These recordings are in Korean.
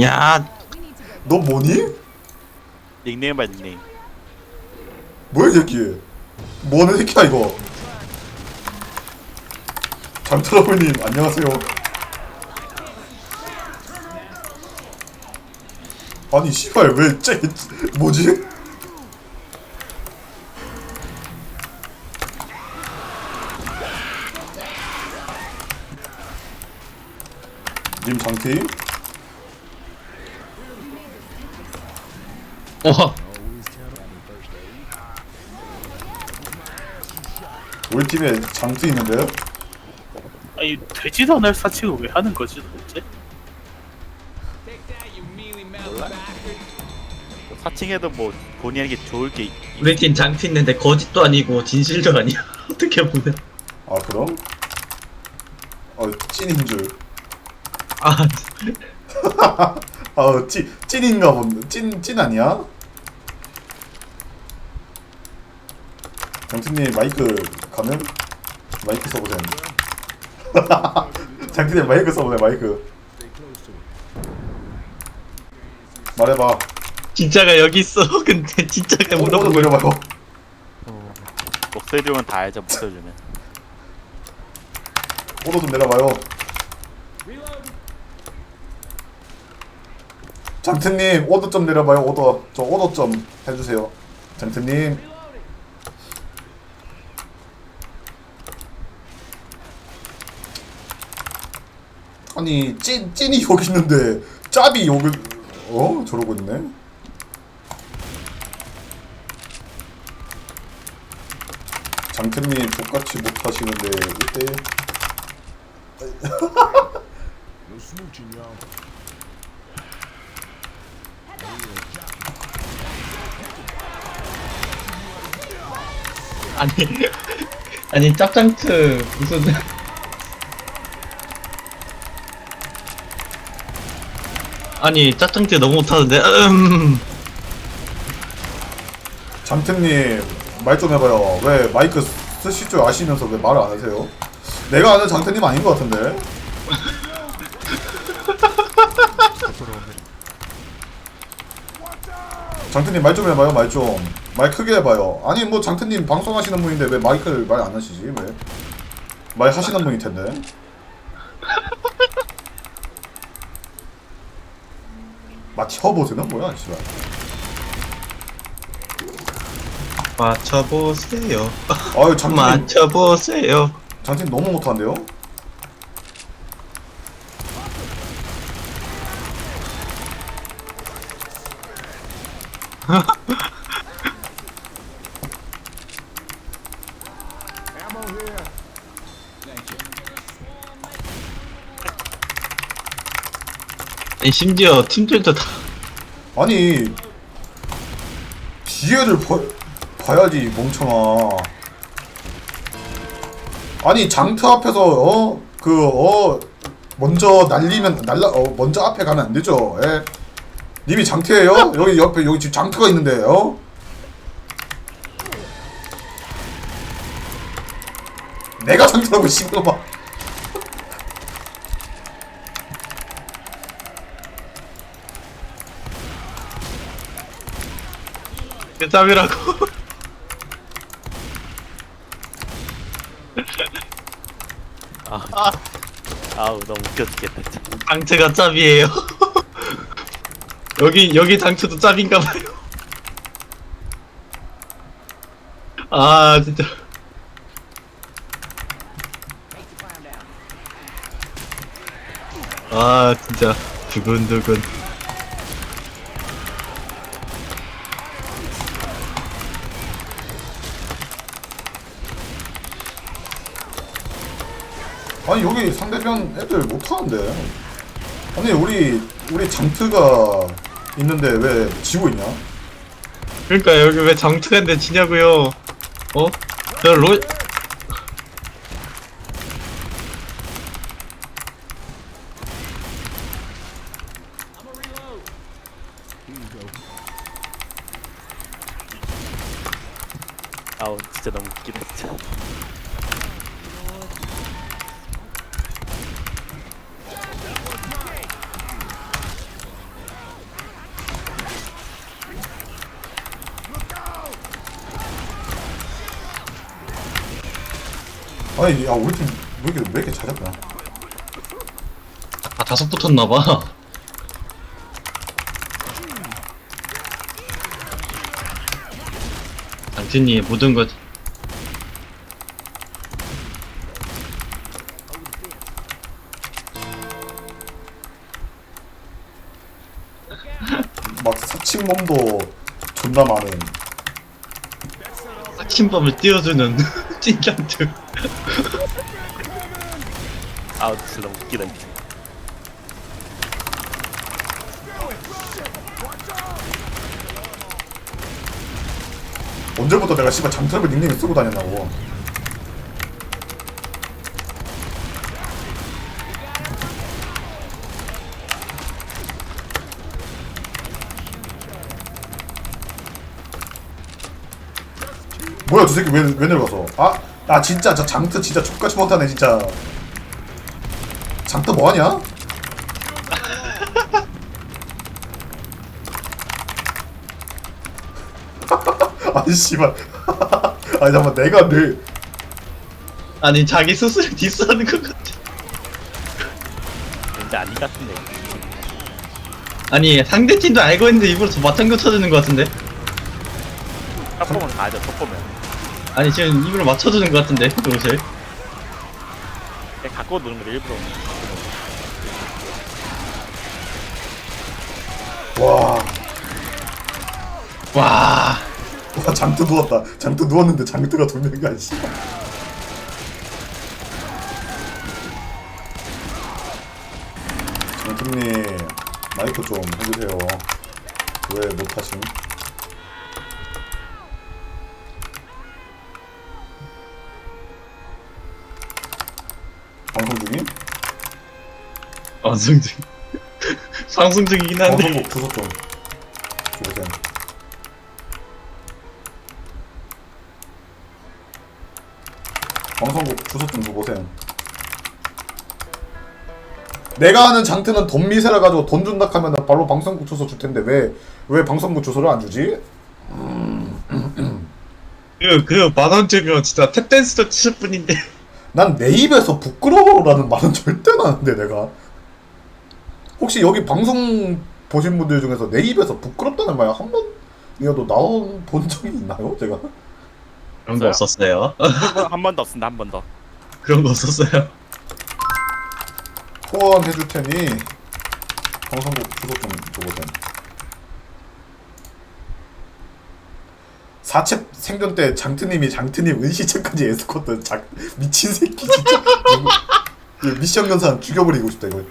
야 너 뭐니? 닉네임 봐 닉네임 뭐야 이 새끼 뭐하는 새끼야 이거 장트러블님 안녕하세요 아니 씨발 왜 쟤, 뭐지? 님 장팀? 와 우리 팀에 장트 있는데요? 아니 되지도 않을 사칭을 왜 하는 거지 도대체? 사칭해도 뭐 본인에게 좋을 게 있- 우리 팀 장치 있는데 거짓도 아니고 진실도 아니야 어떻게 보면 아 그럼? 어 찐인 줄 아 아, 찐, 찐인가 본데. 찐, 찐 아니야? 장팀님 마이크 가능? 마이크 써보세요. 장팀님 마이크 써보세요, 마이크. 말해봐. 진짜가 여기 있어 근데 진짜가 오도 물어보고 내려봐요. 목소리 들으면 다 알죠 목소리 들으면 오도 좀 내려봐요. 장트님 오도 좀 내려봐요. 오도 저 오도 좀 해주세요. 장트님. 아니 찐 찐이 여기 있는데 짭이 여기 어 저러고 있네. 장트님 똑같이 못하시는데 1대 아니 아니 짭장트 무슨 아니 짭장트 너무 못하는데 음 장템님 말 좀 해봐요. 왜 마이크 쓰실 줄 아시면서 왜 말을 안 하세요? 내가 아는 장템님 아닌 것 같은데. 장태님 말 좀 해봐요 말 좀. 말 크게 해봐요. 아니 뭐 장태님 방송하시는 분인데 왜 마이크를 말 안 하시지 왜? 말 하시는 분일 텐데. 맞춰보세는 뭐야 씨발. 맞춰보세요 아유 장태님 맞춰보세요 장팀 너무 못하는데요? 아니 심지어 팀들도 다 아니 뒤에를 봐, 봐야지 멍청아. 아니 장트 앞에서 어? 그 어? 먼저 날리면 날라 어 먼저 앞에 가면 안 되죠. 예 님이 장트예요? 여기 옆에 여기 지금 장트가 있는데 어 내가 장트라고 씨발봐 그 짭이라고? 아우 너무 웃겨 죽겠다 진짜. 장트가 짭이에요 여기 여기 장트도 짭인가 봐요. 아 진짜. 아 진짜. 두근두근. 아니 여기 상대편 애들 못하는데. 아니 우리 우리 장트가 있는데 왜 지고 있냐 그러니까 여기 왜 있는데 지냐고요 어? 저 로... 아니 야 우리 팀 왜 이렇게 왜 이렇게 잦았구나 아 다섯 붙었나봐. 장진이 모든 것. 막 사칭몸도 존나 많은. 아침밤을 띄워주는 찐장트 아우 진짜 너무 웃기다 진짜. 언제부터 내가 씨발 장트럽을 닉네임 쓰고 다녔나고 뭐야 저 새끼 왜, 왜 내려가서 아, 아 진짜 저 장트 진짜 족같이 못하네 진짜. 장트 뭐하냐? 아니 씨발. 아니 잠깐만 내가 내 아니 자기 스스로 디스하는 것 같아. 왠지 아닌 것 같은데. 아니 상대 팀도 알고 있는데 일부러 저 맞장구 쳐주는 것 같은데? 탑보면 가야죠 탑보면 아니 지금 일부러 맞춰주는 것 같은데 그것을. 그냥 갖고 노는 거 일부러. 와, 와. 와 장트 누웠다. 장트 누웠는데 장트가 두 명이야 씨발 장트님 마이크 좀 해주세요. 왜 못하심? 방송 중 방송 중이긴 한데. 방송국 주소 좀 주세요 방송국 주소 좀 줘보세요 내가 아는 장트는 돈 미세라 가지고 돈 준다 하면은 바로 방송국 주소 줄 텐데 왜 왜 방송국 주소를 안 주지? 그그 만원 주면 진짜 탭댄스도 치실 분인데. 난 내 입에서 부끄러워라는 말은 절대 나는데 내가 혹시 여기 방송 보신 분들 중에서 내 입에서 부끄럽다는 말 한 번이라도 나온 본 적이 있나요? 제가 그런 거 없었어요 한 번 더 쓴다 한 번 더 그런 거 없었어요 후원 해줄 테니 방송국 주소 좀 줘보세요. 사채 생존 때 장트님이 장트님 은시체까지 에스코트 장 미친 새끼 진짜 이거 미션 연산 죽여버리고 싶다 이거.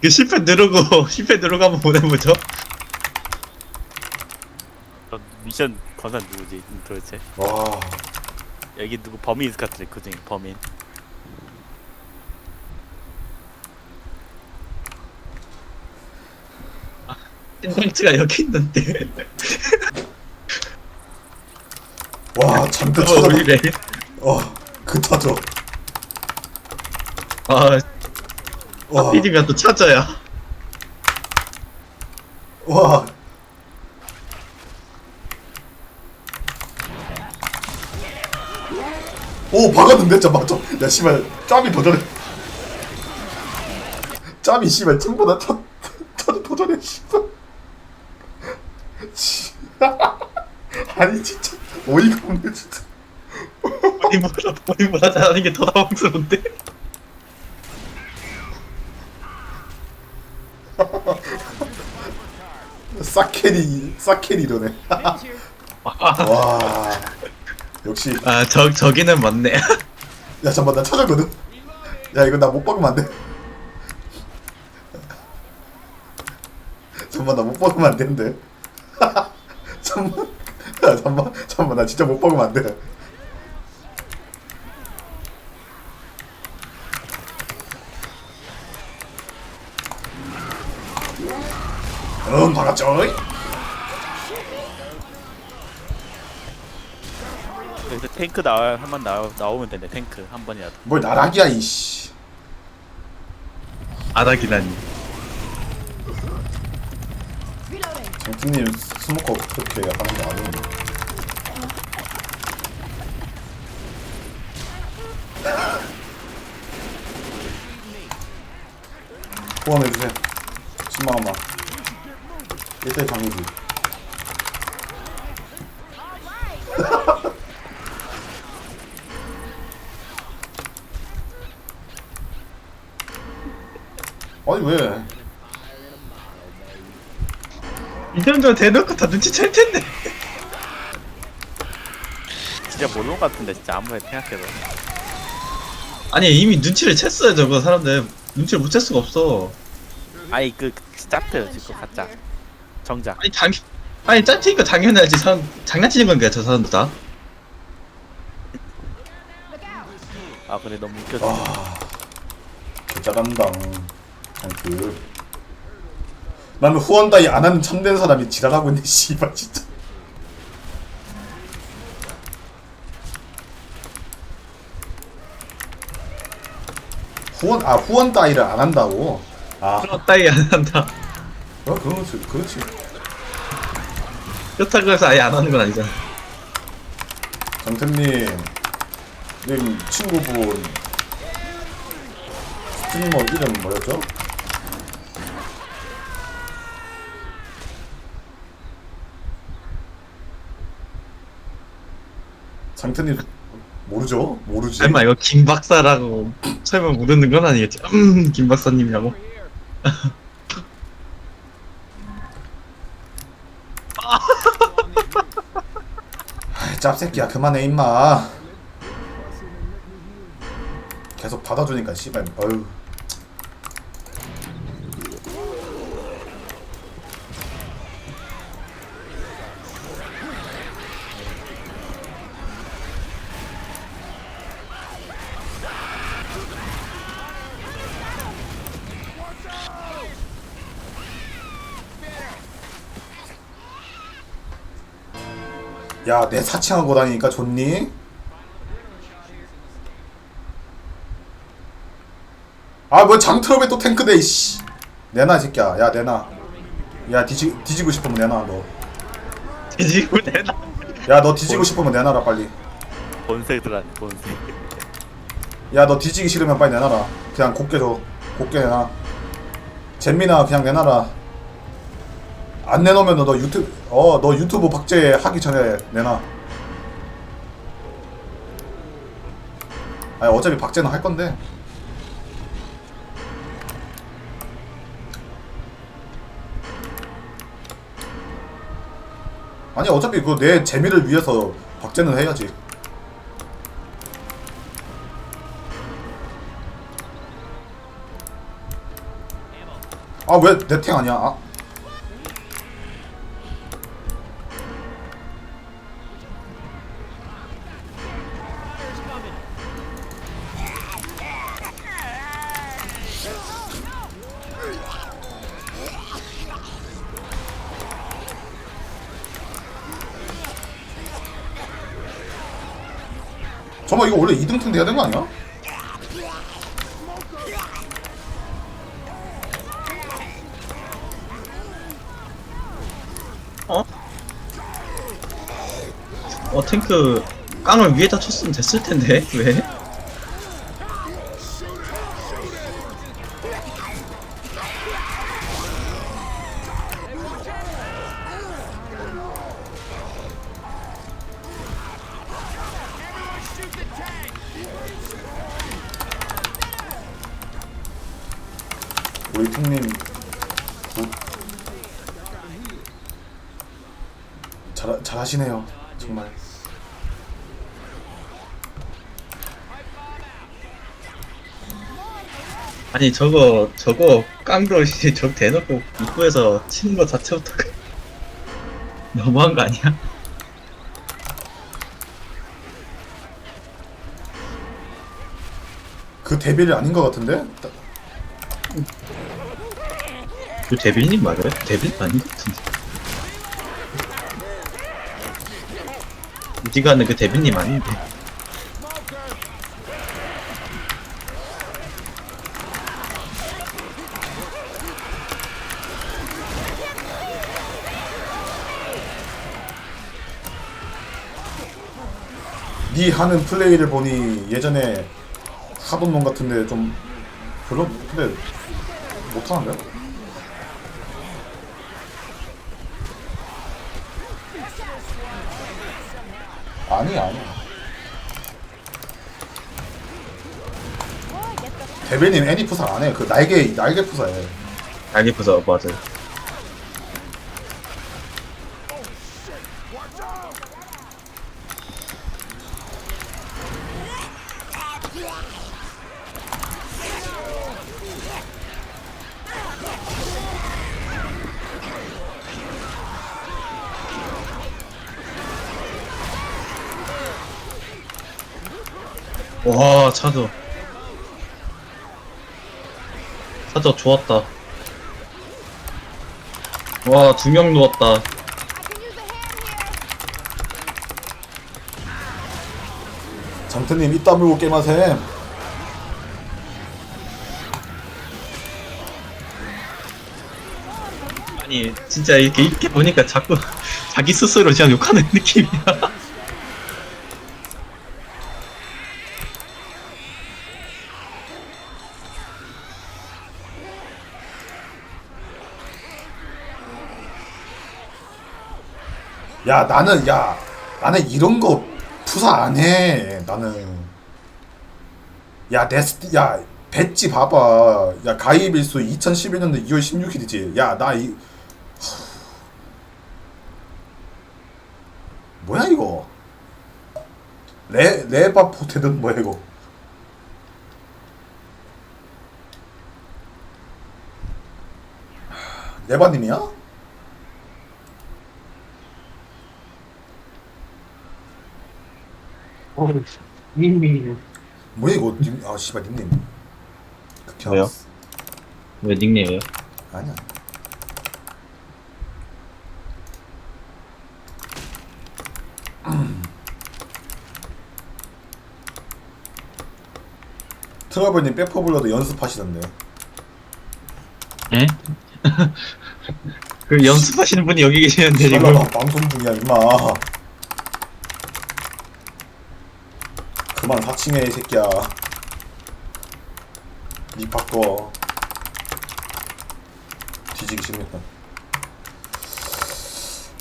그 실패 누르고 실패 누르고 한번 보내보죠. 저 미션 건산 누구지? 도대체? 와. 여기 누구 범인 있을 것 같은데 그 중에 범인. 찐장트가 여기 있는데. 와, 장트 어 찾아. 우리래. 어그 찾아. 아 와 피디가 또 찾아야 와. 오 박았는데 진짜 맞죠? 야 씨발 짬이 더 잘해. 짬이 씨발 찜보다 첫 첫이 더 잘해 씨발. 씨. 아니 진짜 어이가 없네 진짜. 머리 뭐라 머리 뭐라 잘하는 게 더 당황스러운데 싹캐리 싹캐리로네. 와. 역시. 아 저 저기는 맞네. 야 잠깐만 나 찾았거든? 야 이거 나 못 박으면 안 돼. 잠깐만 나 못 박으면 안 되는데. 잠깐만. 야 잠깐만 잠깐만 나 진짜 못 박으면 안 돼. 응 박았죠 여기서 탱크 나와 한번 나오 나오면 되네 탱크 한 번이라도. 뭘 나락이야 이씨. 아다기다니. 장팀님 스모커 그렇게 하는 거 아니에요? 후원해주세요. 10만 원만. 1대 강의지 아니 왜 이 정도 대놓고 다 눈치챌 텐데. 진짜 모르는 것 같은데 진짜 아무리 생각해도 아니 이미 눈치를 챘어요 저거 사람들. 눈치를 못 챌 수가 없어. 아니 그 짭트 지금 가짜 정작 아니 당 아니 짠티니까 당연히 알지. 사람 장난치는 건데 저 사람들 다. 아 근데 너무 웃겨서 개짜간당 그 나는 후원 따위 안 하는 참된 사람이 지랄하고 있네 씨발 진짜 후원 아 후원 따위를 안 한다고 아 그런 따위 안 한다. 어, 그렇지 그렇지 그렇다고 해서 아예 안 하는 건 아니잖아. 정태님 님 친구분 스트리머 이름 뭐였죠? 장태님 모르죠? 모르지? 설마 이거 김 박사라고 설마 모르는 건 아니겠지? 음, 김 박사님이라고? 아이, 짭새끼야 그만해 임마 계속 받아주니까 씨발 어휴 야, 내 사칭하고 다니니까 좋니? 아, 뭐 장트럼에 또 탱크 대, 이씨. 내놔, 이 새끼야. 야, 내놔. 야, 뒤지, 뒤지고 싶으면 내놔, 너. 뒤지고 내놔. 야, 너 뒤지고 싶으면 내놔라, 빨리. 본색들한 본색 야, 너 뒤지기 싫으면 빨리 내놔라. 그냥 곱게 줘. 곱게 내놔. 잼민아, 그냥 내놔라. 안 내놓으면 너 유튜브, 어, 너 유튜브 박제 하기 전에 내놔. 아니, 어차피 박제는 할 건데. 아니, 어차피 그 내 재미를 위해서 박제는 해야지. 아 왜 내 탱 아니야? 아. 잠깐 이거 원래 2등 탱 돼야 되는 거 아니야? 어? 어 탱크 깡을 위에다 쳤으면 됐을 텐데 왜? 잘 잘하시네요 정말. 아니 저거 저거 이제 저 대놓고 입구에서 치는 거 자체부터 그- 너무한 거 아니야? 그 데뷔를 아닌 것 같은데? 그 데빌님 맞아요? 데빌 아닌 것 같은데 우디가 하는 그 데빌님 아닌데 네 하는 플레이를 보니 예전에 하던 놈 같은데 좀 별로 근데 못하는데? 아니 아니 대배님 애니 푸사 안해. 그 날개 날개 푸사해. 아니 부서 맞아. 와 차도. 차도 좋았다. 와 두 명 누웠다. 장태님 이따 물고 게임하셈. 아니 진짜 이렇게 이렇게 보니까 자꾸 자기 스스로 그냥 욕하는 느낌이야 야 나는 야 나는 이런 거 푸사 안 해. 나는. 야 네스티 야 배지 봐봐. 야 가입일수 2011년도 2월 16일이지. 야 나 이 뭐야 이거? 레 레바 포테는 뭐야 이거? 레바님이야? 뭐야 이거 님, 아 씨발 닉네임 극혐. 왜 닉네임이에요? 아니야 트러블님 백퍼블러도 연습하시던데 에? 그 연습하시는 분이 여기 계시는데 지금 방송 중이야 임마 사칭해 이 새끼야. 니 바꿔. 뒤지기 싫으니까.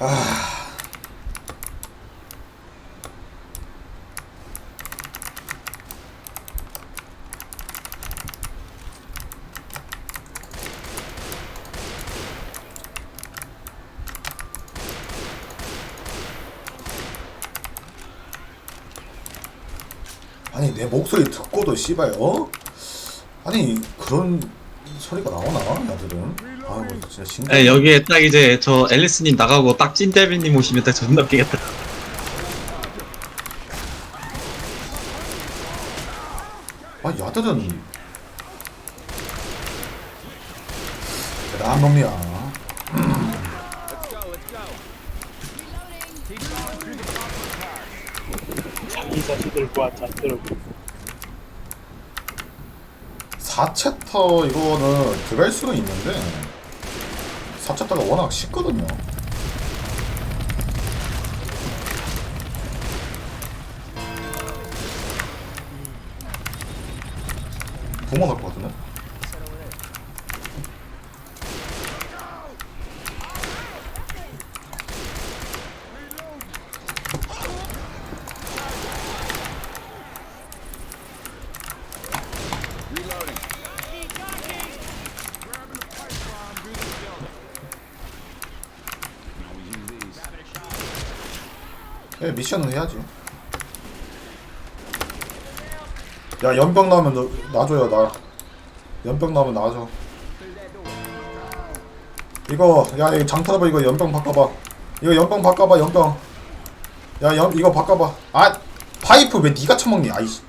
아 목소리 듣고도 씨발 어? 아니 그런 소리가 나오나 야들은? 아이고 진짜 신기해 네, 여기에 딱 이제 저 앨리스님 나가고 딱 찐데비님 오시면 딱 존나 웃기겠다. 아 야들은. 대단한 놈이야. 자기 자식들과 잣들고 4챕터 이거는 들어갈 수는 있는데 4챕터가 워낙 쉽거든요 예, 미션은 해야지. 야, 연병 나오면 너, 놔줘요, 나. 연병 나오면 놔줘. 이거, 야, 이 장터러버 이거 연병 바꿔봐. 이거 연병 바꿔봐, 연병. 야, 연, 이거 바꿔봐. 아, 파이프 왜 니가 처먹니? 아이씨.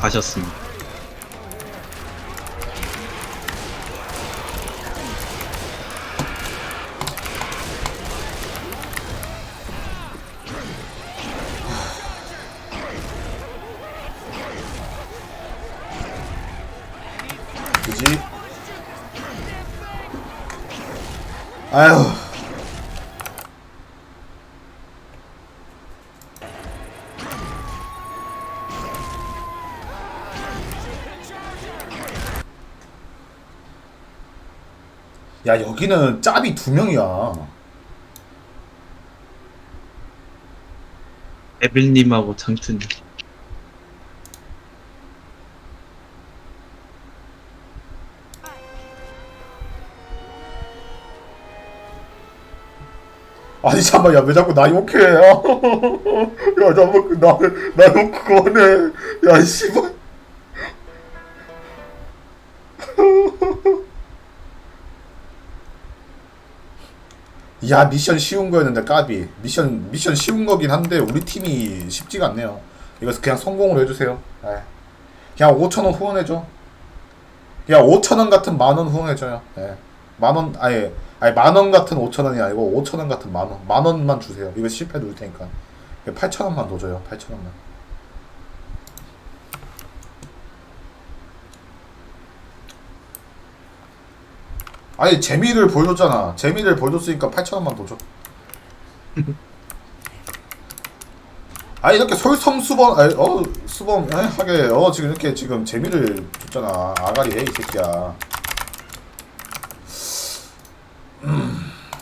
가셨습니다. 야 여기는 짭이 두 명이야. 에빌님하고 장춘님. 아니 잠깐만 야왜 자꾸 나 욕해 야 잠깐만 나나 욕 그만해 야 씨발 야 미션 쉬운 거였는데 까비. 미션 미션 쉬운 거긴 한데 우리 팀이 쉽지가 않네요. 이거 그냥 성공으로 해주세요. 에이. 그냥 5천원 후원해줘. 그냥 5천원 같은 만원 후원해줘요. 예. 만원 아예 아니 만원 같은 5천원이 아니고 5천원 같은 만원. 만원만 주세요. 이거 실패 누를 테니까. 8천원만 더 줘요. 8천원만 아니 재미를 보여줬잖아 재미를 보여줬으니까 8천 원만 더 줘 아니 이렇게 솔성수범 아니, 어 수범 에? 하게 어 지금 이렇게 지금 재미를 줬잖아 아가리 해 이 새끼야 음.